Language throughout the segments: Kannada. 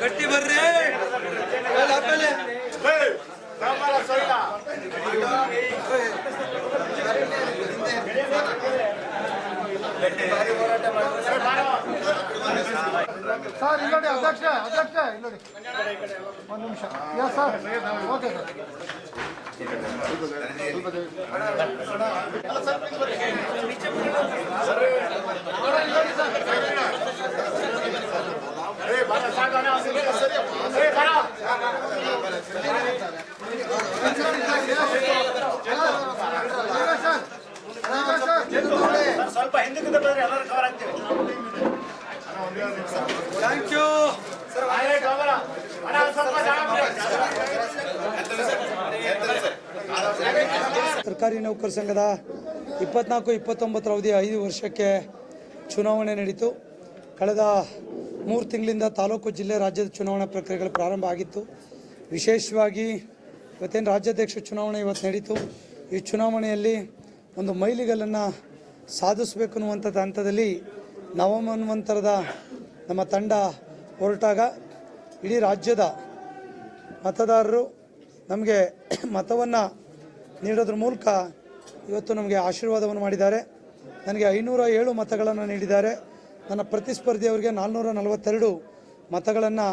ಗಟ್ಟಿ ಬರ್ರಿ. ಹೋರಾಟ ಆಮೇಲೆ ಸರ್ ಇಲ್ಲೋಡಿ ನೋಡಿ ಅಧ್ಯಕ್ಷ ಅಧ್ಯಕ್ಷ ಇಲ್ಲೋಡಿ ಒಂದು ನಿಮಿಷ. Yes sir? Okay sir. ಸ್ವಲ್ಪ ಹಿಂದಕ್ಕೆ ಬಂದ್ರೆ ಎಲ್ಲರೂ ಸರ್ಕಾರಿ ನೌಕರ ಸಂಘದ ಇಪ್ಪತ್ನಾಲ್ಕು, ಇಪ್ಪತ್ತೊಂಬತ್ತರ ಅವಧಿ ಐದು ವರ್ಷಕ್ಕೆ ಚುನಾವಣೆ ನಡೀತು. ಕಳೆದ ಮೂರು ತಿಂಗಳಿಂದ ತಾಲೂಕು, ಜಿಲ್ಲೆ, ರಾಜ್ಯದ ಚುನಾವಣಾ ಪ್ರಕ್ರಿಯೆಗಳು ಪ್ರಾರಂಭ ಆಗಿತ್ತು. ವಿಶೇಷವಾಗಿ ಇವತ್ತೇನು ರಾಜ್ಯಾಧ್ಯಕ್ಷ ಚುನಾವಣೆ ಇವತ್ತು ನಡೀತು. ಈ ಚುನಾವಣೆಯಲ್ಲಿ ಒಂದು ಮೈಲಿಗಲ್ಲನ್ನು ಸಾಧಿಸಬೇಕು ಅನ್ನುವಂಥದ್ದು ಹಂತದಲ್ಲಿ ನವಮನ್ವಂತರದ ನಮ್ಮ ತಂಡ ಹೊರಟಾಗ ಇಡೀ ರಾಜ್ಯದ ಮತದಾರರು ನಮಗೆ ಮತವನ್ನು ನೀಡೋದ್ರ ಮೂಲಕ ಇವತ್ತು ನಮಗೆ ಆಶೀರ್ವಾದವನ್ನು ಮಾಡಿದ್ದಾರೆ. ನನಗೆ ಐನೂರ ಏಳು ಮತಗಳನ್ನು ನೀಡಿದ್ದಾರೆ. ನನ್ನ ಪ್ರತಿಸ್ಪರ್ಧಿಯವರಿಗೆ ನಾಲ್ನೂರ ನಲವತ್ತೆರಡು ಮತಗಳನ್ನು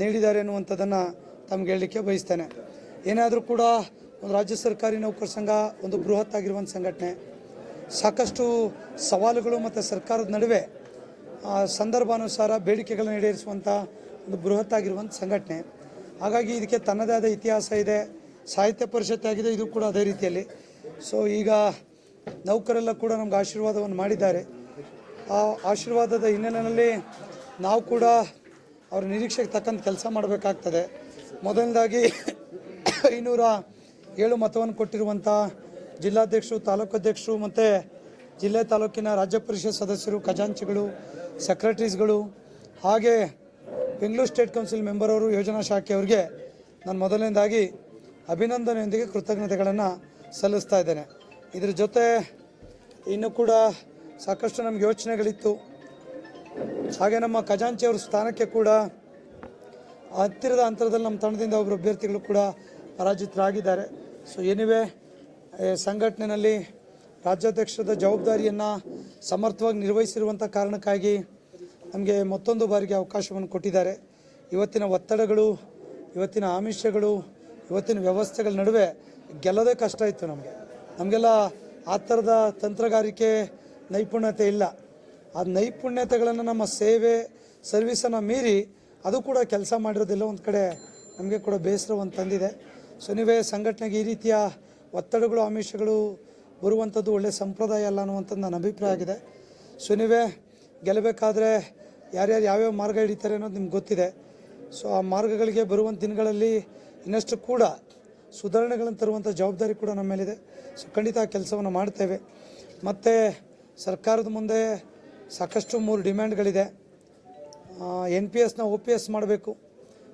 ನೀಡಿದ್ದಾರೆ ಅನ್ನುವಂಥದ್ದನ್ನು ತಮ್ಗೆ ಹೇಳಲಿಕ್ಕೆ ಬಯಸ್ತೇನೆ. ಏನಾದರೂ ಕೂಡ ಒಂದು ರಾಜ್ಯ ಸರ್ಕಾರಿ ನೌಕರ ಸಂಘ, ಒಂದು ಬೃಹತ್ ಆಗಿರುವಂಥ ಸಂಘಟನೆ, ಸಾಕಷ್ಟು ಸವಾಲುಗಳು ಮತ್ತು ಸರ್ಕಾರದ ನಡುವೆ ಸಂದರ್ಭಾನುಸಾರ ಬೇಡಿಕೆಗಳನ್ನು ಈಡೇರಿಸುವಂಥ ಒಂದು ಬೃಹತ್ ಆಗಿರುವಂಥ ಸಂಘಟನೆ. ಹಾಗಾಗಿ ಇದಕ್ಕೆ ತನ್ನದೇ ಆದ ಇತಿಹಾಸ ಇದೆ. ಸಾಹಿತ್ಯ ಪರಿಷತ್ ಆಗಿದೆ, ಇದು ಕೂಡ ಅದೇ ರೀತಿಯಲ್ಲಿ. ಸೊ ಈಗ ನೌಕರೆಲ್ಲ ಕೂಡ ನಮ್ಗೆ ಆಶೀರ್ವಾದವನ್ನು ಮಾಡಿದ್ದಾರೆ. ಆ ಆಶೀರ್ವಾದದ ಹಿನ್ನೆಲೆಯಲ್ಲಿ ನಾವು ಕೂಡ ಅವ್ರ ನಿರೀಕ್ಷೆಗೆ ತಕ್ಕಂಥ ಕೆಲಸ ಮಾಡಬೇಕಾಗ್ತದೆ. ಮೊದಲನೇದಾಗಿ ಐನೂರ ಏಳು ಮತವನ್ನು ಕೊಟ್ಟಿರುವಂಥ ಜಿಲ್ಲಾಧ್ಯಕ್ಷರು, ತಾಲೂಕು ಅಧ್ಯಕ್ಷರು, ಮತ್ತು ಜಿಲ್ಲೆ ತಾಲೂಕಿನ ರಾಜ್ಯ ಪರಿಷತ್ ಸದಸ್ಯರು, ಖಜಾಂಚಿಗಳು, ಸೆಕ್ರೆಟ್ರೀಸ್ಗಳು, ಹಾಗೆ ಬೆಂಗಳೂರು ಸ್ಟೇಟ್ ಕೌನ್ಸಿಲ್ ಮೆಂಬರ್ ಅವರು, ಯೋಜನಾ ಶಾಖೆಯವರಿಗೆ ನಾನು ಮೊದಲನೇದಾಗಿ ಅಭಿನಂದನೆಯೊಂದಿಗೆ ಕೃತಜ್ಞತೆಗಳನ್ನು ಸಲ್ಲಿಸ್ತಾ ಇದ್ದೇನೆ. ಇದರ ಜೊತೆ ಇನ್ನೂ ಕೂಡ ಸಾಕಷ್ಟು ನಮಗೆ ಯೋಚನೆಗಳಿತ್ತು. ಹಾಗೆ ನಮ್ಮ ಖಜಾಂಚಿಯವ್ರ ಸ್ಥಾನಕ್ಕೆ ಕೂಡ ಹತ್ತಿರದ ಅಂತರದಲ್ಲಿ ನಮ್ಮ ತಂಡದಿಂದ ಒಬ್ಬರು ಅಭ್ಯರ್ಥಿಗಳು ಕೂಡ ಪರಾಜಿತರಾಗಿದ್ದಾರೆ. ಸೊ ಎನಿವೆ ಸಂಘಟನೆಯಲ್ಲಿ ರಾಜ್ಯಾಧ್ಯಕ್ಷದ ಜವಾಬ್ದಾರಿಯನ್ನು ಸಮರ್ಥವಾಗಿ ನಿರ್ವಹಿಸಿರುವಂಥ ಕಾರಣಕ್ಕಾಗಿ ನಮಗೆ ಮತ್ತೊಂದು ಬಾರಿಗೆ ಅವಕಾಶವನ್ನು ಕೊಟ್ಟಿದ್ದಾರೆ. ಇವತ್ತಿನ ಒತ್ತಡಗಳು, ಇವತ್ತಿನ ಆಮಿಷಗಳು ಇವತ್ತಿನ ವ್ಯವಸ್ಥೆಗಳ ನಡುವೆ ಗೆಲ್ಲೋದೇ ಕಷ್ಟ ಇತ್ತು ನಮಗೆ. ನಮಗೆಲ್ಲ ಆ ಥರದ ತಂತ್ರಗಾರಿಕೆ ನೈಪುಣ್ಯತೆ ಇಲ್ಲ. ಆ ನೈಪುಣ್ಯತೆಗಳನ್ನು ನಮ್ಮ ಸೇವೆ, ಸರ್ವಿಸನ್ನು ಮೀರಿ ಅದು ಕೂಡ ಕೆಲಸ ಮಾಡಿರೋದಿಲ್ಲ. ಒಂದು ಕಡೆ ನಮಗೆ ಕೂಡ ಬೇಸರವನ್ನು ತಂದಿದೆ. ಸೊ ನೀವೇ ಸಂಘಟನೆಗೆ ಈ ರೀತಿಯ ಒತ್ತಡಗಳು, ಆಮಿಷಗಳು ಬರುವಂಥದ್ದು ಒಳ್ಳೆಯ ಸಂಪ್ರದಾಯ ಅಲ್ಲ ಅನ್ನುವಂಥದ್ದು ನನ್ನ ಅಭಿಪ್ರಾಯ ಆಗಿದೆ. ಸೊ ನೀವೇ ಗೆಲ್ಲಬೇಕಾದ್ರೆ ಯಾರ್ಯಾರು ಯಾವ್ಯಾವ ಮಾರ್ಗ ಹಿಡಿತಾರೆ ಅನ್ನೋದು ನಿಮ್ಗೆ ಗೊತ್ತಿದೆ. ಸೊ ಆ ಮಾರ್ಗಗಳಿಗೆ ಬರುವಂಥ ದಿನಗಳಲ್ಲಿ ಇನ್ನಷ್ಟು ಕೂಡ ಸುಧಾರಣೆಗಳನ್ನು ತರುವಂಥ ಜವಾಬ್ದಾರಿ ಕೂಡ ನಮ್ಮ ಮೇಲಿದೆ. ಸೊ, ಖಂಡಿತ ಕೆಲಸವನ್ನು ಮಾಡ್ತೇವೆ. ಮತ್ತು ಸರ್ಕಾರದ ಮುಂದೆ ಸಾಕಷ್ಟು ಮೂರು ಡಿಮ್ಯಾಂಡ್ಗಳಿದೆ. ಎನ್ ಪಿ ಎಸ್ನ ಒ ಪಿ ಎಸ್ ಮಾಡಬೇಕು.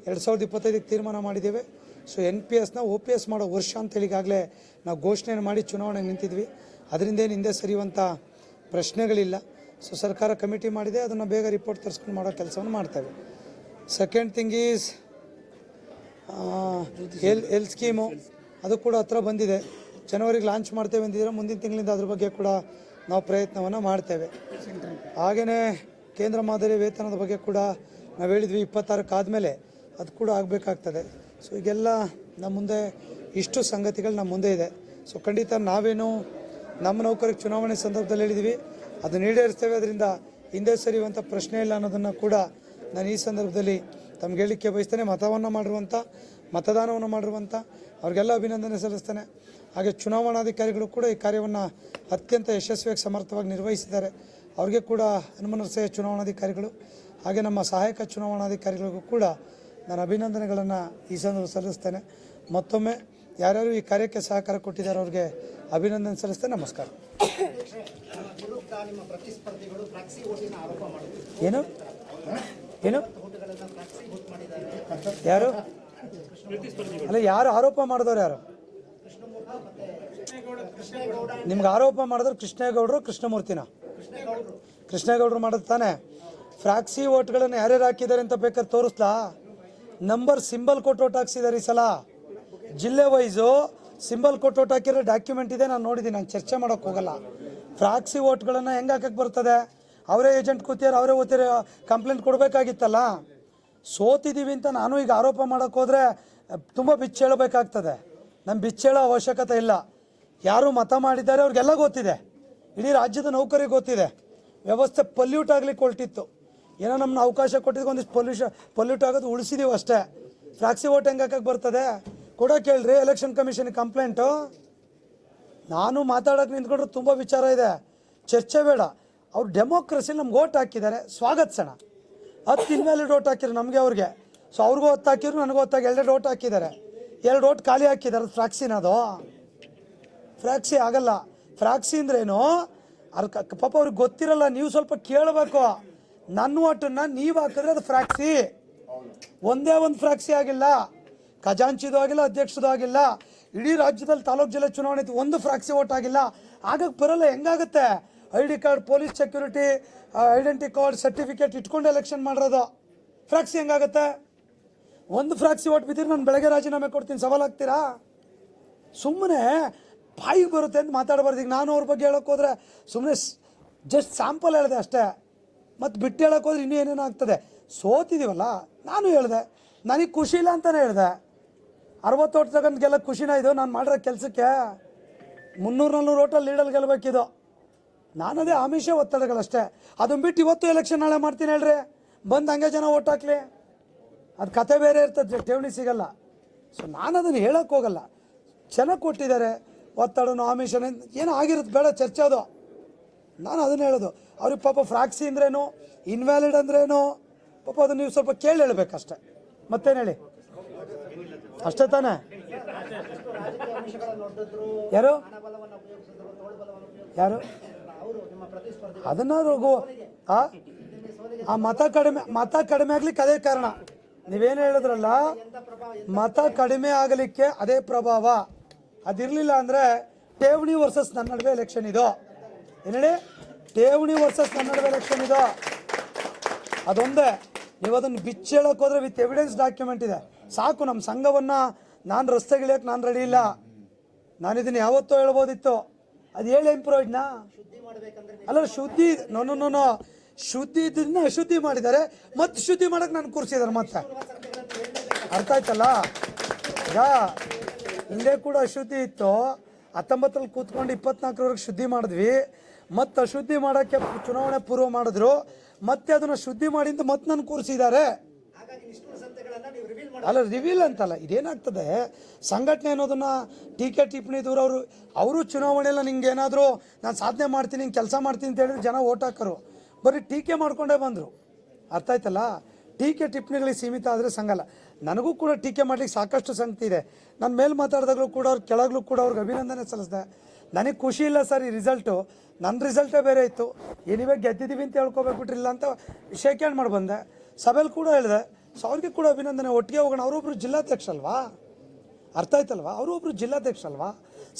ಎರಡು ಸಾವಿರದ ಇಪ್ಪತ್ತೈದಕ್ಕೆ ತೀರ್ಮಾನ ಮಾಡಿದ್ದೇವೆ. ಸೊ, ಎನ್ ಪಿ ಎಸ್ನ ಒ ಪಿ ಎಸ್ ಮಾಡೋ ವರ್ಷ ಅಂತೇಳಿ ಈಗಾಗಲೇ ನಾವು ಘೋಷಣೆಯನ್ನು ಮಾಡಿ ಚುನಾವಣೆಗೆ ನಿಂತಿದ್ವಿ. ಅದರಿಂದ ಏನು ಹಿಂದೆ ಸರಿಯುವಂಥ ಪ್ರಶ್ನೆಗಳಿಲ್ಲ. ಸೊ, ಸರ್ಕಾರ ಕಮಿಟಿ ಮಾಡಿದೆ. ಅದನ್ನು ಬೇಗ ರಿಪೋರ್ಟ್ ತರಿಸ್ಕೊಂಡು ಮಾಡೋ ಕೆಲಸವನ್ನು ಮಾಡ್ತೇವೆ. ಸೆಕೆಂಡ್ ಥಿಂಗ್ ಈಸ್ ಹೆಲ್ ಎಲ್ ಸ್ಕೀಮು ಅದು ಕೂಡ ಹತ್ರ ಬಂದಿದೆ. ಜನವರಿಗೆ ಲಾಂಚ್ ಮಾಡ್ತೇವೆ ಅಂದಿದ್ರೆ ಮುಂದಿನ ತಿಂಗಳಿಂದ ಅದ್ರ ಬಗ್ಗೆ ಕೂಡ ನಾವು ಪ್ರಯತ್ನವನ್ನು ಮಾಡ್ತೇವೆ. ಹಾಗೆಯೇ ಕೇಂದ್ರ ಮಾದರಿ ವೇತನದ ಬಗ್ಗೆ ಕೂಡ ನಾವು ಹೇಳಿದ್ವಿ ಇಪ್ಪತ್ತಾರಕ್ಕೆ ಆದಮೇಲೆ ಅದು ಕೂಡ ಆಗಬೇಕಾಗ್ತದೆ. ಸೊ ಈಗೆಲ್ಲ ನಮ್ಮ ಮುಂದೆ ಇಷ್ಟು ಸಂಗತಿಗಳು ನಮ್ಮ ಮುಂದೆ ಇದೆ. ಸೊ ಖಂಡಿತ ನಾವೇನು ನಮ್ಮ ನೌಕರಿಗೆ ಚುನಾವಣೆ ಸಂದರ್ಭದಲ್ಲಿ ಹೇಳಿದ್ವಿ. ಅದನ್ನು ಈಡೇರಿಸ್ತೇವೆ. ಅದರಿಂದ ಹಿಂದೆ ಸರಿಯುವಂಥ ಪ್ರಶ್ನೆ ಇಲ್ಲ ಅನ್ನೋದನ್ನು ಕೂಡ ನಾನು ಈ ಸಂದರ್ಭದಲ್ಲಿ ತಮ್ಗೆ ಹೇಳಲಿಕ್ಕೆ ಬಯಸ್ತೇನೆ ಮತವನ್ನು ಮಾಡಿರುವಂಥ ಮತದಾನವನ್ನು ಮಾಡಿರುವಂಥ ಅವ್ರಿಗೆಲ್ಲ ಅಭಿನಂದನೆ ಸಲ್ಲಿಸ್ತೇನೆ. ಹಾಗೆ ಚುನಾವಣಾಧಿಕಾರಿಗಳು ಕೂಡ ಈ ಕಾರ್ಯವನ್ನು ಅತ್ಯಂತ ಯಶಸ್ವಿಯಾಗಿ ಸಮರ್ಥವಾಗಿ ನಿರ್ವಹಿಸಿದ್ದಾರೆ. ಅವ್ರಿಗೆ ಕೂಡ ಹನುಮನರ್ಸೆಯ ಚುನಾವಣಾಧಿಕಾರಿಗಳು ಹಾಗೆ ನಮ್ಮ ಸಹಾಯಕ ಚುನಾವಣಾಧಿಕಾರಿಗಳಿಗೂ ಕೂಡ ನಾನು ಅಭಿನಂದನೆಗಳನ್ನು ಈ ಸಂದರ್ಭ ಸಲ್ಲಿಸ್ತೇನೆ. ಮತ್ತೊಮ್ಮೆ ಯಾರ್ಯಾರು ಈ ಕಾರ್ಯಕ್ಕೆ ಸಹಕಾರ ಕೊಟ್ಟಿದ್ದಾರೆ ಅವ್ರಿಗೆ ಅಭಿನಂದನೆ ಸಲ್ಲಿಸ್ತೇನೆ. ನಮಸ್ಕಾರ. ಏನು? ಏನು? ಯಾರು? ಅಲ್ಲ, ಯಾರು ಆರೋಪ ಮಾಡಿದವ್ರು ಯಾರು? ನಿಮ್ಗೆ ಆರೋಪ ಮಾಡಿದ್ರು ಕೃಷ್ಣೇಗೌಡರು, ಕೃಷ್ಣಮೂರ್ತಿನ. ಕೃಷ್ಣೇಗೌಡರು ಮಾಡೋದು ತಾನೆ. ಫ್ರಾಕ್ಸಿ ಓಟ್ಗಳನ್ನು ಯಾರ್ಯಾರು ಹಾಕಿದ್ದಾರೆ ಅಂತ ಬೇಕಾದ್ರೆ ತೋರಿಸ್ಲಾ? ನಂಬರ್ ಸಿಂಬಲ್ ಕೊಟ್ಟು ಓಟ್ ಹಾಕ್ಸಿದ್ದಾರೆ ಈ ಸಲ. ಜಿಲ್ಲೆ ವೈಸು ಸಿಂಬಲ್ ಕೊಟ್ಟು ಓಟ್ ಹಾಕಿರೋ ಡಾಕ್ಯುಮೆಂಟ್ ಇದೆ, ನಾನು ನೋಡಿದ್ದೀನಿ ನಾನು ಚರ್ಚೆ ಮಾಡೋಕೆ ಹೋಗಲ್ಲ. ಫ್ರಾಕ್ಸಿ ಓಟ್ಗಳನ್ನು ಹೆಂಗೆ ಹಾಕಕ್ಕೆ ಬರ್ತದೆ? ಅವರೇ ಏಜೆಂಟ್ ಕೂತಿಯಾರು ಅವರೇ ಓದ್ತಿರೋ ಕಂಪ್ಲೇಂಟ್ ಕೊಡಬೇಕಾಗಿತ್ತಲ್ಲ? ಸೋತಿದ್ದೀವಿ ಅಂತ ನಾನು ಈಗ ಆರೋಪ ಮಾಡೋಕ್ಕೋದ್ರೆ ತುಂಬ ಬಿಚ್ಚೇಳಬೇಕಾಗ್ತದೆ ನಮ್ಮ ಬಿಚ್ಚೇಳೋ ಅವಶ್ಯಕತೆ ಇಲ್ಲ. ಯಾರು ಮತ ಮಾಡಿದ್ದಾರೆ ಅವ್ರಿಗೆಲ್ಲ ಗೊತ್ತಿದೆ. ಇಡೀ ರಾಜ್ಯದ ನೌಕರಿಗೆ ಗೊತ್ತಿದೆ. ವ್ಯವಸ್ಥೆ ಪಲ್ಯೂಟ್ ಆಗಲಿಕ್ಕೆ ಹೊರಟಿತ್ತು. ಏನೋ ನಮ್ಮನ್ನ ಅವಕಾಶ ಕೊಟ್ಟಿದ್ದಕ್ಕೆ ಒಂದಿಷ್ಟು ಪೊಲ್ಯೂಷನ್ ಪೊಲ್ಯೂಟ್ ಆಗೋದು ಉಳಿಸಿದೀವಿ ಅಷ್ಟೇ. ಫ್ರಾಕ್ಸಿ ಓಟ್ ಹೆಂಗೆ ಹಾಕಕ್ಕೆ ಬರ್ತದೆ? ಕೊಡೋ ಕೇಳ್ರಿ ಎಲೆಕ್ಷನ್ ಕಮಿಷನ್ ಕಂಪ್ಲೇಂಟು ನಾನು ಮಾತಾಡೋಕೆ ನಿಂತ್ಕೊಂಡ್ರೆ ತುಂಬ ವಿಚಾರ ಇದೆ. ಚರ್ಚೆ ಬೇಡ. ಅವ್ರು ಡೆಮೋಕ್ರಸಿ ನಮ್ಗೆ ಓಟ್ ಹಾಕಿದ್ದಾರೆ. ಸ್ವಾಗತಿಸೋಣ ಹತ್ತು ಮೇಲೆ ಡೋಟ್ ಹಾಕಿದ್ರು ನಮಗೆ ಅವ್ರಿಗೆ. ಸೊ ಅವ್ರಿಗೂ ಹೊತ್ತು ಹಾಕಿದ್ರು, ನನಗೂ ಹೊತ್ತಾಗಿ ಎರಡೇ ಡೋಟ್ ಹಾಕಿದ್ದಾರೆ. ಎರಡು ಡೋಟ್ ಖಾಲಿ ಹಾಕಿದ್ದಾರೆ ಫ್ರಾಕ್ಸಿನ ಅದು ಫ್ರಾಕ್ಸಿ ಆಗಲ್ಲ. ಫ್ರಾಕ್ಸಿ ಅಂದ್ರೇನು ಅದ್ ಕ- ಪಾಪ ಅವ್ರಿಗೆ ಗೊತ್ತಿರಲ್ಲ, ನೀವು ಸ್ವಲ್ಪ ಕೇಳಬೇಕು. ನನ್ನ ಓಟನ್ನ ನೀವು ಹಾಕಿದ್ರೆ ಅದು ಫ್ರಾಕ್ಸಿ. ಒಂದೇ ಒಂದು ಫ್ರಾಕ್ಸಿ ಆಗಿಲ್ಲ. ಖಜಾಂಚಿದು ಆಗಿಲ್ಲ, ಅಧ್ಯಕ್ಷದು ಆಗಿಲ್ಲ. ಇಡೀ ರಾಜ್ಯದಲ್ಲಿ ತಾಲೂಕು ಜಿಲ್ಲೆ ಚುನಾವಣೆ ಒಂದು ಫ್ರಾಕ್ಸಿ ಓಟ್ ಆಗಿಲ್ಲ. ಆಗಕ್ಕೆ ಬರಲ್ಲ, ಹೆಂಗಾಗುತ್ತೆ? I D card, police security identity card, certificate ಇಟ್ಕೊಂಡು ಎಲೆಕ್ಷನ್ ಮಾಡಿರೋದು. ಫ್ರಾಕ್ಸಿ ಹೆಂಗಾಗತ್ತೆ? ಒಂದು ಫ್ರಾಕ್ಸಿ ಓಟ್ ಬಿದ್ದರೆ ನಾನು ಬೆಳಗ್ಗೆ ರಾಜೀನಾಮೆ ಕೊಡ್ತೀನಿ. ಸವಾಲಾಗ್ತೀರಾ ಸುಮ್ಮನೆ ಬಾಯಿಗೆ ಬರುತ್ತೆ ಅಂತ ಮಾತಾಡಬಾರ್ದು. ಈಗ ನಾನು ಅವ್ರ ಬಗ್ಗೆ ಹೇಳೋಕೆ ಹೋದ್ರೆ ಸುಮ್ಮನೆ ಜಸ್ಟ್ ಸ್ಯಾಂಪಲ್ ಹೇಳಿದೆ ಅಷ್ಟೇ. ಮತ್ತು ಬಿಟ್ಟು ಹೇಳೋಕೆ ಹೋದ್ರೆ ಇನ್ನೂ ಏನೇನೋ ಆಗ್ತದೆ. ಸೋತಿದ್ದೀವಲ್ಲ ನಾನು ಹೇಳಿದೆ. ನನಗೆ ಖುಷಿ ಇಲ್ಲ ಅಂತಲೇ ಹೇಳಿದೆ. ಅರವತ್ತು ಓಟ್ ತಗೊಂಡು ಖುಷಿನ ಇದು. ನಾನು ಮಾಡಿರೋ ಕೆಲಸಕ್ಕೆ ಮುನ್ನೂರು ನಾನ್ನೂರು ಓಟಲ್ಲಿ ಲೀಡಲ್ಲಿ ಗೆಲ್ಲಬೇಕಿದು ನಾನದೇ ಆಮಿಷ ಒತ್ತಡಗಳಷ್ಟೇ. ಅದನ್ನ ಬಿಟ್ಟು ಇವತ್ತು ಎಲೆಕ್ಷನ್ ನಾಳೆ ಮಾಡ್ತೀನಿ ಹೇಳ್ರಿ. ಬಂದು ಹಂಗೆ ಜನ ಓಟ್ ಹಾಕ್ಲಿ. ಅದು ಕತೆ ಬೇರೆ ಇರ್ತದೆ, ಠೇವಣಿ ಸಿಗಲ್ಲ. ಸೊ ನಾನು ಅದನ್ನು ಹೇಳಕ್ಕೆ ಹೋಗಲ್ಲ. ಚೆನ್ನಾಗಿ ಕೊಟ್ಟಿದ್ದಾರೆ, ಒತ್ತಡನು ಆಮಿಷನ ಏನೋ ಆಗಿರುತ್ತೆ ಬೇಡ ಚರ್ಚೆ ಅದು. ನಾನು ಅದನ್ನ ಹೇಳೋದು. ಅವ್ರಿಗೆ ಪಾಪ ಫ್ರಾಕ್ಸಿ ಅಂದ್ರೇನು ಇನ್ವ್ಯಾಲಿಡ್ ಅಂದ್ರೇನು, ಪಾಪ ಅದನ್ನ ನೀವು ಸ್ವಲ್ಪ ಕೇಳಿ ಹೇಳ್ಬೇಕಷ್ಟೆ. ಮತ್ತೇನು ಹೇಳಿ? ಅಷ್ಟೇ ತಾನೇ? ಯಾರು? ಯಾರು? ಅದನ್ನ ರೋಗು ಆ? ಮತ ಕಡಿಮೆ ಮತ ಕಡಿಮೆ ಆಗ್ಲಿಕ್ಕೆ ಅದೇ ಕಾರಣ. ನೀವೇನು ಹೇಳಿದ್ರಲ್ಲ, ಮತ ಕಡಿಮೆ ಆಗಲಿಕ್ಕೆ ಅದೇ ಪ್ರಭಾವ. ಅದಿರಲಿಲ್ಲ ಅಂದರೆ ಠೇವಣಿ ವರ್ಸಸ್ ನನ್ನ ನಡುವೆ ಎಲೆಕ್ಷನ್ ಇದು. ಏನೇಳಿ ಠೇವಣಿ ವರ್ಸಸ್ ನನ್ನ ನಡುವೆ ಎಲೆಕ್ಷನ್ ಇದು. ಅದೊಂದೇ. ನೀವು ಅದನ್ನು ಬಿಚ್ಚೇಳಕ್ಕೆ ಹೋದ್ರೆ ವಿತ್ ಎವಿಡೆನ್ಸ್ ಡಾಕ್ಯುಮೆಂಟ್ ಇದೆ. ಸಾಕು ನಮ್ಮ ಸಂಘವನ್ನು ನಾನು ರಸ್ತೆಗಿಳಿಯೋಕೆ ನಾನು ರೆಡಿ ಇಲ್ಲ. ನಾನು ಇದನ್ನು ಯಾವತ್ತೋ ಹೇಳ್ಬೋದಿತ್ತು. ಅದು ಹೇಳಿ ಮಾಡಬೇಕಂದ್ರೆ ಅಲ್ಲ, ಶುದ್ಧಿ, ನೋ ನೋ ನೋ ಶುದ್ಧಿ ಇದನ್ನ ಅಶುದ್ಧಿ ಮಾಡಿದ್ದಾರೆ. ಮತ್ತೆ ಶುದ್ಧಿ ಮಾಡಕ್ಕೆ ನಾನು ಕೂರಿಸಿದ್ದಾರೆ ಮತ್ತೆ. ಅರ್ಥ ಆಯ್ತಲ್ಲ? ಈಗ ಹಿಂದೆ ಕೂಡ ಅಶುದ್ಧಿ ಇತ್ತು. ಹತ್ತೊಂಬತ್ತರಲ್ಲಿ ಕೂತ್ಕೊಂಡು ಇಪ್ಪತ್ನಾಲ್ಕರವರೆಗೆ ಶುದ್ಧಿ ಮಾಡಿದ್ವಿ. ಮತ್ತೆ ಅಶುದ್ಧಿ ಮಾಡೋಕ್ಕೆ ಚುನಾವಣೆ ಪೂರ್ವ ಮಾಡಿದ್ರು. ಮತ್ತೆ ಅದನ್ನು ಶುದ್ಧಿ ಮಾಡಿ ಅಂತ ಮತ್ತೆ ನಾನು ಕೂರಿಸಿದ್ದಾರೆ ಅಲ್ಲ ರಿವೀಲ್ ಅಂತಲ್ಲ, ಇದೇನಾಗ್ತದೆ? ಸಂಘಟನೆ ಅನ್ನೋದನ್ನ ಟೀಕೆ ಟಿಪ್ಪಣಿ ದೂರ ಅವರು ಅವರು ನಿಂಗೆ ಏನಾದರೂ ನಾನು ಸಾಧನೆ ಮಾಡ್ತೀನಿ, ಹಿಂಗೆ ಕೆಲಸ ಮಾಡ್ತೀನಿ ಅಂತ ಹೇಳಿದ್ರೆ ಜನ ಓಟ್ ಹಾಕರು. ಬರೀ ಟೀಕೆ ಮಾಡ್ಕೊಂಡೇ ಬಂದರು. ಅರ್ಥ ಆಯ್ತಲ್ಲ? ಟೀಕೆ ಟಿಪ್ಪಣಿಗಳಿಗೆ ಸೀಮಿತ ಆದರೆ ಸಂಗಲ್ಲ ನನಗೂ ಕೂಡ ಟೀಕೆ ಮಾಡ್ಲಿಕ್ಕೆ ಸಾಕಷ್ಟು ಸಂಗತಿ ಇದೆ. ನನ್ನ ಮೇಲೆ ಮಾತಾಡಿದಾಗಲೂ ಕೂಡ ಅವ್ರು, ಕೆಳಗಲೂ ಕೂಡ ಅವ್ರಿಗೆ ಅಭಿನಂದನೆ ಸಲ್ಲಿಸಿದೆ. ನನಗೆ ಖುಷಿ ಇಲ್ಲ ಸರ್ ಈ ರಿಸಲ್ಟು ನನ್ನ ರಿಸಲ್ಟೇ ಬೇರೆ ಇತ್ತು. ಏನಿವೆ ಗೆದ್ದಿದ್ದೀವಿ ಅಂತ ಹೇಳ್ಕೊಬೇಕು ಬಿಟ್ರಿಲ್ಲ ಅಂತ ಶೇಕ್ ಮಾಡಿ ಬಂದೆ. ಸಭೆಯಲ್ಲಿ ಕೂಡ ಹೇಳಿದೆ. ಸೊ ಅವ್ರಿಗೆ ಕೂಡ ಅಭಿನಂದನೆ. ಒಟ್ಟಿಗೆ ಹೋಗೋಣ. ಅವರೊಬ್ರು ಜಿಲ್ಲಾಧ್ಯಕ್ಷ ಅಲ್ವಾ? ಅರ್ಥ ಆಯ್ತಲ್ವಾ? ಅವರು ಒಬ್ಬರು ಜಿಲ್ಲಾಧ್ಯಕ್ಷ ಅಲ್ವಾ?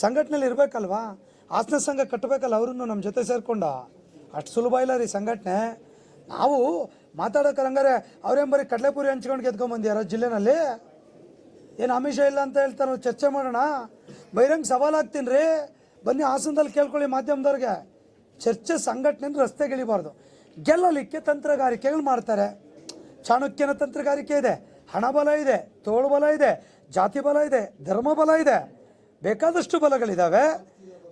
ಸಂಘಟನೆಯಲ್ಲಿ ಇರಬೇಕಲ್ವಾ? ಆಸನ ಸಂಘ ಕಟ್ಟಬೇಕಲ್ಲ, ಅವರನ್ನು ನಮ್ಮ ಜೊತೆ ಸೇರ್ಕೊಂಡ. ಅಷ್ಟು ಸುಲಭ ಇಲ್ಲ ರೀ ಸಂಘಟನೆ. ನಾವು ಮಾತಾಡೋಕೆ ಹಂಗಾರೆ ಅವ್ರೇನು ಬರೀ ಕಡಲೆಪುರಿ ಹಂಚ್ಕೊಂಡು ಗೆದ್ಕೊಂಬಂದ್ಯಾರ ಜಿಲ್ಲೆನಲ್ಲಿ? ಏನು ಅಮಿಷ ಇಲ್ಲ ಅಂತ ಹೇಳ್ತಾರೆ ಚರ್ಚೆ ಮಾಡೋಣ. ಬಹಿರಂಗ ಸವಾಲಾಗ್ತೀನಿ ರೀ. ಬನ್ನಿ ಹಾಸನದಲ್ಲಿ ಕೇಳ್ಕೊಳ್ಳಿ ಮಾಧ್ಯಮದವ್ರಿಗೆ. ಚರ್ಚೆ ಸಂಘಟನೆ ರಸ್ತೆಗಿಳಿಬಾರ್ದು ಗೆಲ್ಲಲಿಕ್ಕೆ ತಂತ್ರಗಾರಿಕೆಗಳು ಮಾಡ್ತಾರೆ. ಚಾಣಕ್ಯನ ತಂತ್ರಗಾರಿಕೆ ಇದೆ. ಹಣಬಲ ಇದೆ ತೋಳ್ಬಲ ಇದೆ, ಜಾತಿ ಬಲ ಇದೆ, ಧರ್ಮ ಬಲ ಇದೆ. ಬೇಕಾದಷ್ಟು ಬಲಗಳಿದ್ದಾವೆ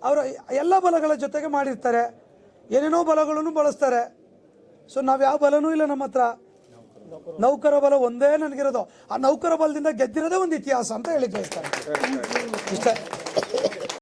ಅವರ ಎಲ್ಲ ಬಲಗಳ ಜೊತೆಗೆ ಮಾಡಿರ್ತಾರೆ. ಏನೇನೋ ಬಲಗಳನ್ನು ಬಳಸ್ತಾರೆ. ಸೊ ನಾವು ಯಾವ ಬಲನೂ ಇಲ್ಲ ನಮ್ಮ ಹತ್ರ. ನೌಕರ ಬಲ ಒಂದೇ ನನಗಿರೋದು. ಆ ನೌಕರ ಬಲದಿಂದ ಗೆದ್ದಿರೋದೇ ಒಂದು ಇತಿಹಾಸ ಅಂತ ಹೇಳಿ ಇಷ್ಟ.